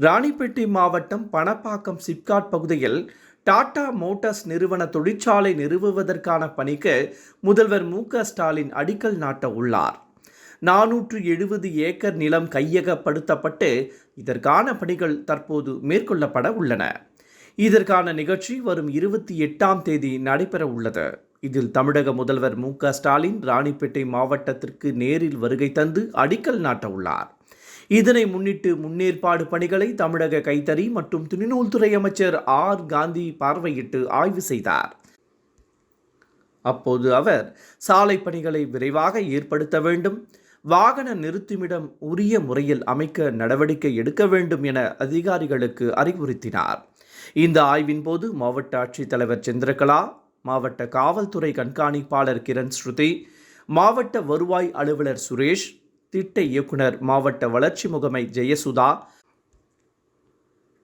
ராணிப்பேட்டை மாவட்டம் பணப்பாக்கம் சிப்காட் பகுதியில் டாடா மோட்டார்ஸ் நிறுவன தொழிற்சாலை நிறுவுவதற்கான பணிக்கு முதல்வர் மு ஸ்டாலின் அடிக்கல் நாட்ட உள்ளார். நானூற்று எழுபது ஏக்கர் நிலம் கையகப்படுத்தப்பட்டு இதற்கான பணிகள் தற்போது மேற்கொள்ளப்பட உள்ளன. இதற்கான நிகழ்ச்சி வரும் இருபத்தி எட்டாம் தேதி நடைபெற உள்ளது. இதில் தமிழக முதல்வர் மு ஸ்டாலின் ராணிப்பேட்டை மாவட்டத்திற்கு நேரில் வருகை தந்து அடிக்கல் நாட்ட உள்ளார். இதனை முன்னிட்டு முன்னேற்பாடு பணிகளை தமிழக கைத்தறி மற்றும் துணிநூல்துறை அமைச்சர் ஆர். காந்தி பார்வையிட்டு ஆய்வு செய்தார். அப்போது அவர் சாலை பணிகளை விரைவாக ஏற்படுத்த வேண்டும் வாகன நிறுத்துமிடம் உரிய முறையில் அமைக்க நடவடிக்கை எடுக்க வேண்டும் என அதிகாரிகளுக்கு அறிவுறுத்தினார். இந்த ஆய்வின் போது மாவட்ட ஆட்சித்தலைவர் சந்திரகலா மாவட்ட காவல்துறை கண்காணிப்பாளர் கிரண் ஸ்ருதி மாவட்ட வருவாய் அலுவலர் சுரேஷ் திட்ட இயக்குனர் மாவட்ட வளர்ச்சி முகமை ஜெயசுதா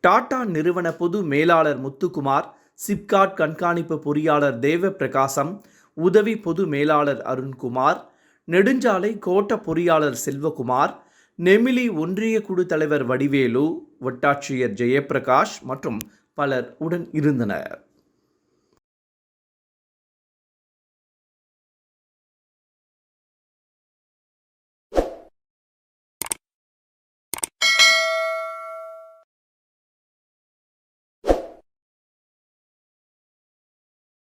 டாடா நிறுவன பொது மேலாளர் முத்துக்குமார் சிப்காட் கண்காணிப்பு பொறியாளர் தேவ பிரகாசம் உதவி பொது மேலாளர் அருண்குமார் நெடுஞ்சாலை கோட்ட பொறியாளர் செல்வகுமார் நெமிலி ஒன்றிய குழு தலைவர் வடிவேலு வட்டாட்சியர் ஜெயபிரகாஷ் மற்றும் பலர் உடன் இருந்தனர்.